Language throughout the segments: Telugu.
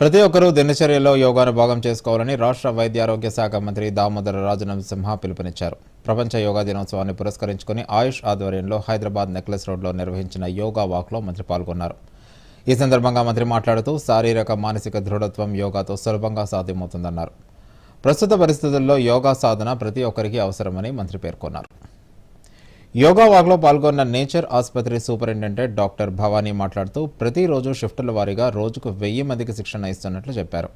ప్రతి ఒక్కరూ దినచర్యలో యోగాను భాగం చేసుకోవాలని రాష్ట్ర వైద్య ఆరోగ్య శాఖ మంత్రి దామోదర రాజనరసింహ పిలుపునిచ్చారు. ప్రపంచ యోగా దినోత్సవాన్ని పురస్కరించుకుని ఆయుష్ ఆధ్వర్యంలో హైదరాబాద్ నెక్లెస్ రోడ్లో నిర్వహించిన యోగా వాక్లో మంత్రి పాల్గొన్నారు. ఈ సందర్భంగా మంత్రి మాట్లాడుతూ శారీరక మానసిక దృఢత్వం యోగాతో సులభంగా సాధ్యమవుతుందన్నారు. ప్రస్తుత పరిస్థితుల్లో యోగా సాధన ప్రతి ఒక్కరికి అవసరమని మంత్రి పేర్కొన్నారు. యోగా వాక్లో పాల్గొన్న నేచర్ ఆసుపత్రి సూపరింటెండెంట్ డాక్టర్ భవానీ మాట్లాడుతూ ప్రతిరోజు షిఫ్టుల వారీగా రోజుకు వెయ్యి మందికి శిక్షణ ఇస్తున్నట్లు చెప్పారు.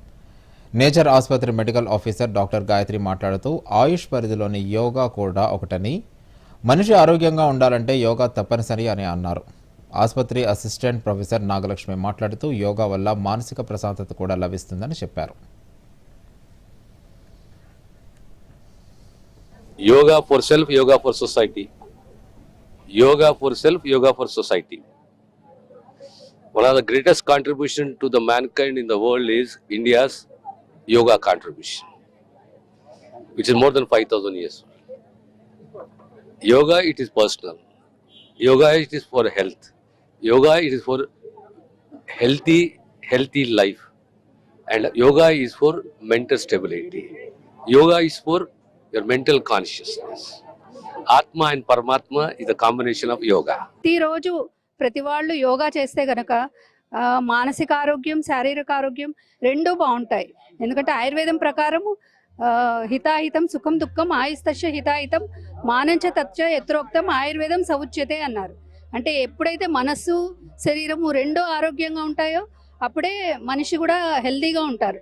నేచర్ ఆసుపత్రి మెడికల్ ఆఫీసర్ డాక్టర్ గాయత్రి మాట్లాడుతూ ఆయుష్ పరిధిలోని యోగా కూడా ఒకటని మనిషి ఆరోగ్యంగా ఉండాలంటే యోగా తప్పనిసరి అని అన్నారు. ఆసుపత్రి అసిస్టెంట్ ప్రొఫెసర్ నాగలక్ష్మి మాట్లాడుతూ యోగా వల్ల మానసిక ప్రశాంతత కూడా లభిస్తుందని చెప్పారు. Yoga for self yoga for society. Yoga for self yoga for society. One of the greatest contribution to the mankind in the world is india's yoga contribution which is more than 5000 years. Yoga it is personal. Yoga it is for health. Yoga it is for healthy healthy life. And yoga is for mental stability. Yoga is for your mental consciousness ఆత్మ అండ్ పరమాత్మ ఇది కాంబినేషన్ ఆఫ్ యోగా ప్రతిరోజు ప్రతి వాళ్ళు యోగా చేస్తే గనక ఆ, మానసిక ఆరోగ్యం శారీరక ఆరోగ్యం రెండూ బాగుంటాయి. ఎందుకంటే ఆయుర్వేదం ప్రకారము ఆ, హితాహితం సుఖం దుఃఖం ఆయుస్తస్య హితాహితం మానంచ తచ్చ యత్రోక్తం ఆయుర్వేదం సముచ్యతే అన్నారు. అంటే ఎప్పుడైతే మనస్సు శరీరము రెండో ఆరోగ్యంగా ఉంటాయో అప్పుడే మనిషి కూడా హెల్దీగా ఉంటారు.